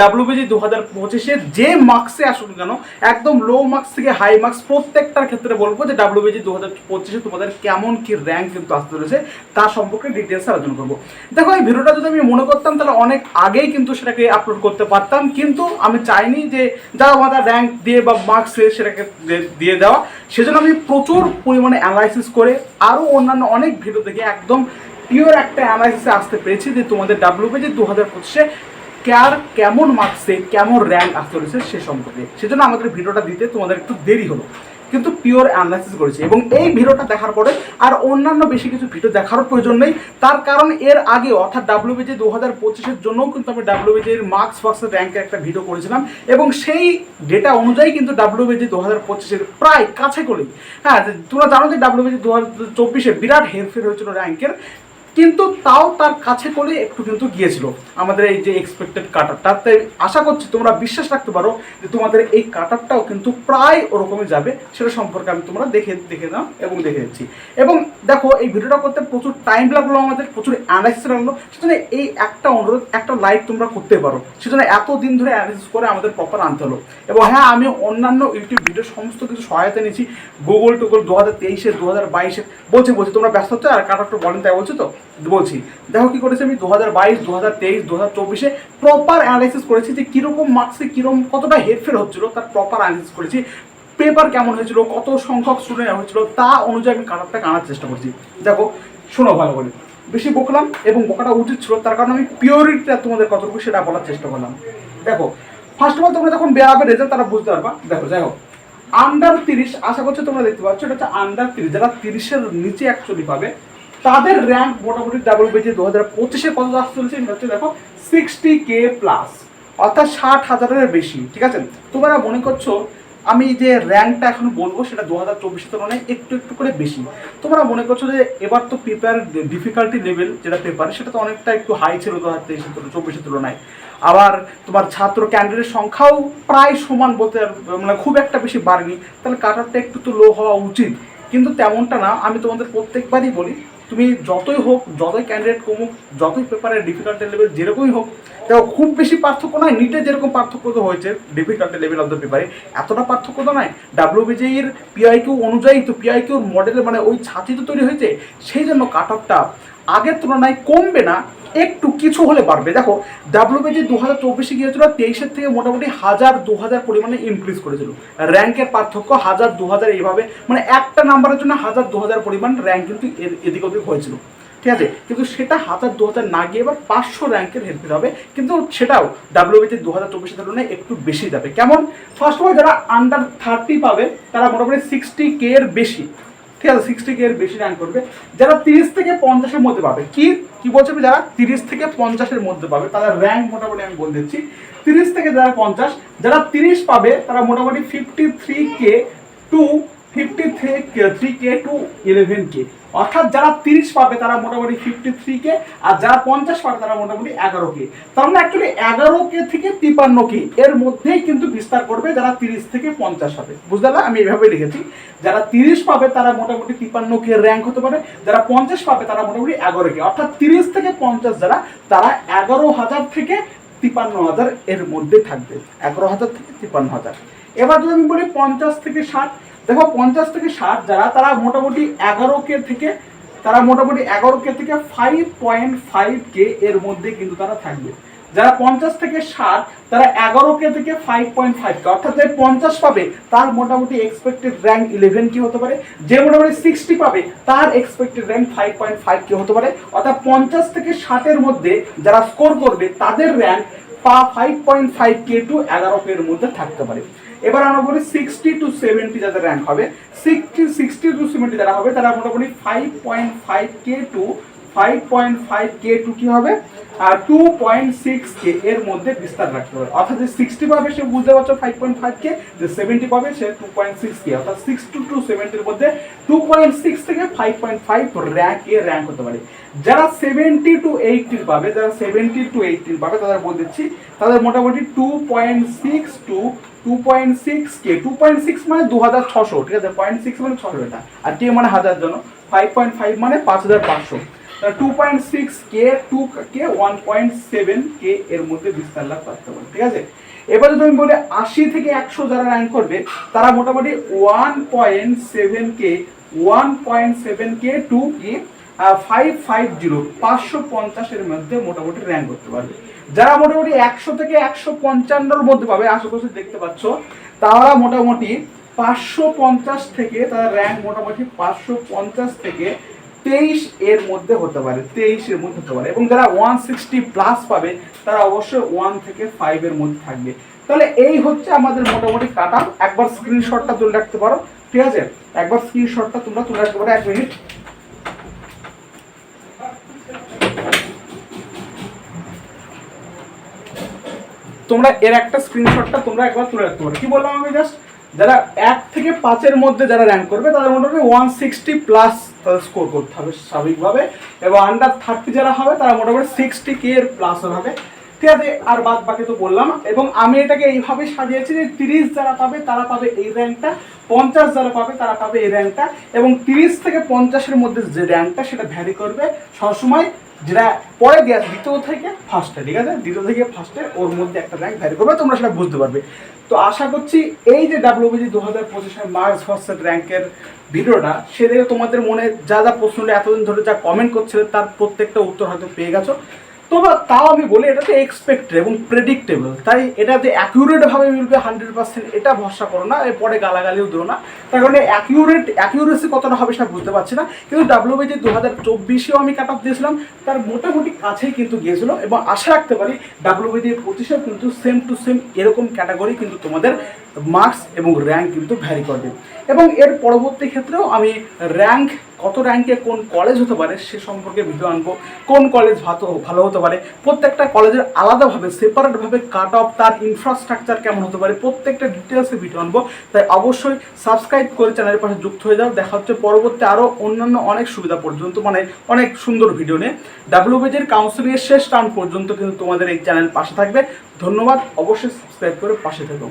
WBG দু হাজার পঁচিশে যে মার্কসে আসুন কেন, একদম লো মার্কস থেকে হাই মার্কস প্রত্যেকটার ক্ষেত্রে বলব যে ডাব্লিউবিজি দু হাজার পঁচিশে তোমাদের কেমন কি র্যাঙ্ক কিন্তু আসতে চলেছে তার সম্পর্কে ডিটেলস আলোচনা করব। দেখো, এই ভিডিওটা যদি আমি মনে করতাম, তাহলে অনেক আগেই কিন্তু সেটাকে আপলোড করতে পারতাম, কিন্তু আমি চাইনি যে যা আমাদের র্যাঙ্ক দিয়ে বা মার্কস সেটাকে দিয়ে দেওয়া। সেজন্য আমি প্রচুর পরিমাণে অ্যানালাইসিস করে আরও অন্যান্য অনেক ভিডিও থেকে একদম পিওর একটা অ্যানালাইসিসে আসতে পেরেছি যে তোমাদের ডাব্লিউবিজি দু হাজার পঁচিশে কার কেমন মার্কসে কেমন র্যাঙ্ক আসতে চলেছে সে সম্পর্কে। সেজন্য আমাদের ভিডিওটা দিতে তোমাদের একটু দেরি হলো। কিন্তু পিওর অ্যানালাইসিস করেছি এবং এই ভিডিওটা দেখার পরে আর অন্যান্য বেশি কিছু ভিডিও দেখারও প্রয়োজন নেই। তার কারণ এর আগে অর্থাৎ ডাব্লিউবিজি দু হাজার পঁচিশের জন্যও কিন্তু আমি ডাব্লিউবিজির মার্কস ফার্ক্সের র্যাঙ্কের একটা ভিডিও করেছিলাম এবং সেই ডেটা অনুযায়ী কিন্তু ডাব্লিউবিজি দু হাজার পঁচিশের প্রায় কাছে করেই হ্যাঁ তোমরা জানো যে ডাব্লিউবিজি দু হাজার চব্বিশে বিরাট হেরফের হয়েছিল র্যাঙ্কের কিন্তু তাও তার কাছে করে একটু কিন্তু গিয়েছিল আমাদের এই যে এক্সপেক্টেড কাটারটা তাই আশা করছি তোমরা বিশ্বাস রাখতে পারো যে তোমাদের এই কাটারটাও কিন্তু প্রায় ওরকমই যাবে, সেটা সম্পর্কে আমি তোমরা দেখে দেখে নাও এবং দেখে দিচ্ছি এবং দেখো, এই ভিডিওটা করতে প্রচুর টাইম লাগল আমাদের, প্রচুর অ্যানালাইসিস লাগল, সেজন্য এই একটা অনুরোধ, একটা লাইক তোমরা করতে পারো। সেজন্য এত দিন ধরে অ্যানালাইসিস করে আমাদের প্রপার আনতে হলো। এবং হ্যাঁ আমি অন্যান্য ইউটিউব ভিডিও সমস্ত কিছু সহায়তা নিয়েছি। গুগল টুগল দু হাজার তেইশে দু হাজার বাইশে বলছি বলছি, তোমরা ব্যস্ত হচ্ছে আর কাটারটা বলেন তাই বলছো তো? বলছি, দেখো কি করেছি আমি দু হাজার বাইশ দু হাজার তেইশ দু হাজার চব্বিশে প্রপার অ্যানালাইসিস করেছি যে কীরকম মার্কসে কীরকম কতটা হেরফের হচ্ছিল, তার প্রপার অ্যানালাইসিস করেছি পেপার কেমন হয়েছিল, কত সংখ্যক স্টুডেন্ট হয়েছিল, তা অনুযায়ী আমি কাটারটাকে আনার চেষ্টা করছি। দেখো, শোনো ভালো করে, বেশি বকলাম এবং বকাটা উচিত ছিল, তার কারণে আমি পিওরিটিটা তোমাদের কতটুকু সেটা বলার চেষ্টা করলাম। দেখো ফার্স্ট অফ অল তোমরা যখন বেরাবে রেজাল্ট তারা বুঝতে পারবা। দেখো, যাই হোক আন্ডার তিরিশ, আশা করছি তোমরা দেখতে পাচ্ছ, এটা হচ্ছে আন্ডার তিরিশ, যারা তিরিশের নিচে অ্যাকচুয়ালি পাবে তাদের র্যাঙ্ক মোটামুটি ডাবল বেজে দু হাজার পঁচিশে কত আসতে চলছে সেটা হচ্ছে দেখো সিক্সটি কে প্লাস অর্থাৎ ষাট হাজারের বেশি, ঠিক আছে? তোমরা মনে করছ আমি যে র্যাঙ্কটা এখন বলব সেটা দু হাজার চব্বিশের তুলনায় একটু একটু করে বেশি। তোমরা মনে করছ যে এবার তো পেপার ডিফিকাল্টি লেভেল যেটা পেপার সেটা তো অনেকটা একটু হাই ছিল দু হাজার তেইশের তুলনায়, চব্বিশের তুলনায়। আবার তোমার ছাত্র ক্যান্ডিডেট সংখ্যাও প্রায় সমান বলতে মানে খুব একটা বেশি বাড়েনি। তাহলে কাটারটা একটু তো লো হওয়া উচিত। কিন্তু তেমনটা না, আমি তোমাদের প্রত্যেকবারই বলি তুমি যতই হোক, যতই ক্যান্ডিডেট কমুক, যতই পেপারের ডিফিকাল্টি লেভেল যেরকমই হোক, দেখো খুব বেশি পার্থক্য নয় নিটে যেরকম পার্থক্য তো হয়েছে ডিফিকাল্টি লেভেল অফ দ্য পেপারে এতটা পার্থক্য তো নয়। ডাব্লিউবিজির পিআইকিউ অনুযায়ী তো পিআইকিউর মডেলে মানে ওই ছাঁচি তো তৈরি হয়েছে, সেই জন্য কাট অফটা আগের তুলনায় কমবে না, একটু কিছু হলে বাড়বে। দেখো ডাব্লিউবিজি দু হাজার চব্বিশে গিয়ে হয়েছিল তেইশের থেকে মোটামুটি হাজার দু হাজার পরিমাণে ইনক্রিজ করেছিল। র্যাঙ্কের পার্থক্য হাজার দু হাজার এইভাবে মানে একটা নাম্বারের জন্য হাজার দু হাজার পরিমাণ র্যাঙ্ক কিন্তু এদিক ওদিক হয়েছিল। ঠিক আছে? কিন্তু সেটা হাজার দু হাজার না গিয়ে এবার পাঁচশো র্যাঙ্কের হেরফের হবে কিন্তু সেটাও ডাব্লিউবিতে দু হাজার চব্বিশের তুলনায় একটু বেশি যাবে। কেমন? ফার্স্ট অফ অল যারা আন্ডার থার্টি পাবে, তারা মোটামুটি সিক্সটি কে এর বেশি। ঠিক আছে সিক্সটি কে এর বেশি র্যাঙ্ক করবে। যারা তিরিশ থেকে পঞ্চাশের মধ্যে পাবে, কি কি বলছে যারা তিরিশ থেকে পঞ্চাশের মধ্যে পাবে, তাদের র্যাঙ্ক মোটামুটি আমি বলে দিচ্ছি। তিরিশ থেকে যারা পঞ্চাশ, যারা তিরিশ পাবে, তারা মোটামুটি fifty three K to fifty three K to eleven K. অর্থাৎ যারা তিরিশ পাবে তারা মোটামুটি ফিফটি থ্রি কে, আর যারা পঞ্চাশ পাবে তারা মোটামুটি এগারো কে। তার মানে অ্যাকচুয়ালি এগারো কে থেকে তিপান্ন কে, এর মধ্যেই কিন্তু বিস্তার করবে যারা তিরিশ থেকে পঞ্চাশ হবে। বুঝতে আমি এইভাবে লিখেছি। যারা তিরিশ পাবে তারা মোটামুটি তিপান্ন কে র্যাঙ্ক হতে পারে, যারা পঞ্চাশ পাবে তারা মোটামুটি এগারো কে। অর্থাৎ তিরিশ থেকে পঞ্চাশ যারা, তারা এগারো হাজার থেকে তিপান্ন হাজার এর মধ্যে থাকবে। এগারো হাজার থেকে তিপান্ন হাজার। এবার যদি আমি বলি পঞ্চাশ থেকে ষাট দেখো, পঞ্চাশ থেকে ষাট যারা, তারা মোটামুটি এগারো কে থেকে, তারা মোটামুটি এগারো কে থেকে ফাইভ পয়েন্ট ফাইভ কে এর মধ্যে কিন্তু তারা থাকবে। যারা পঞ্চাশ থেকে ষাট, তারা এগারো কে থেকে ফাইভ পয়েন্ট ফাইভ কে, অর্থাৎ যে পঞ্চাশ পাবে, তার মোটামুটি এক্সপেক্টেড র্যাঙ্ক ইলেভেন কি হতে পারে? যে মোটামুটি সিক্সটি পাবে, তার expected rank five point five কি হতে পারে। অর্থাৎ পঞ্চাশ থেকে ষাটের মধ্যে যারা স্কোর করবে, তাদের র্যাঙ্ক পা five point five K to এগারো কে এর মধ্যে থাকতে পারে। এবার আমরা বলি সিক্সটি টু সেভেন্টি যাদের র্যাঙ্ক হবে সিক্সটি সিক্সটি টু সেভেন্টি যারা হবে, তারা মোটামুটি five point five K to five point five K to কি হবে? আর টু পয়েন্ট সিক্স কে এর মধ্যে বিস্তার রাখতে হবে। অর্থাৎ যে সিক্সটি পাবে, সে বুঝতে পারছ ফাইভ পয়েন্ট ফাইভ কে যে সেভেন্টি পাবে, সে টু পয়েন্ট সিক্স কে অর্থাৎ সিক্স টু টু সেভেন্টির মধ্যে টু পয়েন্ট সিক্স থেকে ফাইভ পয়েন্ট ফাইভ র্যাঙ্ক এ র্যাঙ্ক হতে পারে। যারা সেভেন্টি টু এইটিন পাবে, যারা সেভেন্টি টু এইটিন পাবে, তাদের বলে দিচ্ছি, তাদের মোটামুটি two point six two two point six কে টু পয়েন্ট সিক্স মানে দু হাজার ছশো, ঠিক আছে? পয়েন্ট সিক্স মানে ছশো এটা। আর কে মানে হাজার জন্য ফাইভ পয়েন্ট ফাইভ মানে পাঁচ হাজার পাঁচশো। Two point six K to K one point seven K এর মধ্যে বিস্তার লাভ করতে পারে, ঠিক আছে? এবার যদি আমি বলি আশি থেকে একশো যারা র্যাঙ্ক করবে, তারা মোটামুটি one point seven K one point seven K to কি ফাইভ ফাইভ জিরো পাঁচশো পঞ্চাশের মধ্যে মোটামুটি র্যাঙ্ক করতে পারবে। যারা মোটামুটি একশো থেকে একশো পঞ্চান্নর মধ্যে পাবে, আশেপাশে দেখতে পাচ্ছ, তারা মোটামুটি পাঁচশো পঞ্চাশ থেকে, তারা র্যাঙ্ক মোটামুটি পাঁচশো পঞ্চাশ থেকে তেইশ এর মধ্যে হতে পারে তেইশের মধ্যে হতে পারে। এবং যারা ওয়ান সিক্সটি প্লাস পাবে, তারা অবশ্যই ওয়ান থেকে ফাইভের মধ্যে থাকবে। তাহলে এই হচ্ছে আমাদের মোটামুটি কাটা একবার স্ক্রিনশটটা তুলে রাখতে পারো, ঠিক আছে? একবার স্ক্রিনশটটা তোমরা তুলে রাখতে পারো, এক মিনিট তোমরা এর একটা স্ক্রিনশটটা তোমরা একবার তুলে রাখতে পারো। কি বললাম আমি জাস্ট যারা এক থেকে পাঁচের মধ্যে যারা র্যাঙ্ক করবে, তাদের মোটামুটি ওয়ান সিক্সটি প্লাস তাদের স্কোর করতে হবে স্বাভাবিকভাবে এবং আন্ডার থার্টি যারা হবে, তারা মোটামুটি সিক্সটি কে এর প্লাস হবে। ঠিক আছে, আর বাদ বাকি তো বললাম। এবং আমি এটাকে এইভাবে সাজিয়েছি যে তিরিশ যারা পাবে, তারা পাবে এই র্যাঙ্কটা পঞ্চাশ যারা পাবে, তারা পাবে এই র্যাঙ্কটা এবং তিরিশ থেকে পঞ্চাশের মধ্যে যে র্যাঙ্কটা সেটা ভ্যারি করবে। সবসময় যেটা পরে দেওয়া দ্বিতীয় থেকে ফার্স্টে ঠিক আছে? দ্বিতীয় থেকে ফার্স্টে ওর মধ্যে একটা র্যাঙ্ক ভ্যারি করবে, তোমরা সেটা বুঝতে পারবে। তো আশা করছি এই যে ডাব্লিউবিজি দু হাজার পঁচিশের মার্চ ফার্স্টের র্যাঙ্কের ভিডিওটা, সে দেখে তোমাদের মনে যা যা প্রশ্নটা এতদিন ধরে যা কমেন্ট করছিলে, তার প্রত্যেকটা উত্তর হয়তো পেয়ে গেছো। তবে তাও আমি বলি এটা তো এক্সপেক্টেড এবং প্রেডিক্টেবল তাই এটাতে অ্যাকিউরেটভাবে মিলবে হান্ড্রেড পার্সেন্ট এটা ভরসা করো না, এরপরে গালাগালিও দিও না। তার কারণে অ্যাকিউরেট অ্যাকিউরেসি কতটা হবে সেটা বুঝতে পারছি না। কিন্তু ডাব্লিউবিজি দু হাজার চব্বিশেও আমি কাট অফ দিয়েছিলাম। তার মোটামুটি কাছেই কিন্তু গিয়েছিল এবং আশা রাখতে পারি ডাব্লিউবিজি পঁচিশেও কিন্তু সেম টু সেম এরকম ক্যাটাগরি কিন্তু তোমাদের মার্কস এবং র্যাঙ্ক কিন্তু ভ্যারি করবে এবং এর পরবর্তী ক্ষেত্রেও আমি র্যাঙ্ক কত র্যাঙ্কে কোন কলেজ হতে পারে সে সম্পর্কে ভিডিও আনব। কোন কলেজ ভালো ভালো হতে পারে? প্রত্যেকটা কলেজের আলাদাভাবে সেপারেটভাবে কাট অফ তার ইনফ্রাস্ট্রাকচার কেমন হতে পারে? প্রত্যেকটা ডিটেলসে ভিডিও আনব। তাই অবশ্যই সাবস্ক্রাইব করে চ্যানেলের পাশে যুক্ত হয়ে যাও। দেখা হচ্ছে পরবর্তী আরও অন্যান্য অনেক সুবিধা পর্যন্ত মানে অনেক সুন্দর ভিডিও নিয়ে। ডাব্লিউবিজির কাউন্সিলিংয়ের শেষ টার্ম পর্যন্ত কিন্তু তোমাদের এই চ্যানেল পাশে থাকবে। ধন্যবাদ। অবশ্যই সাবস্ক্রাইব করে পাশে থেকো।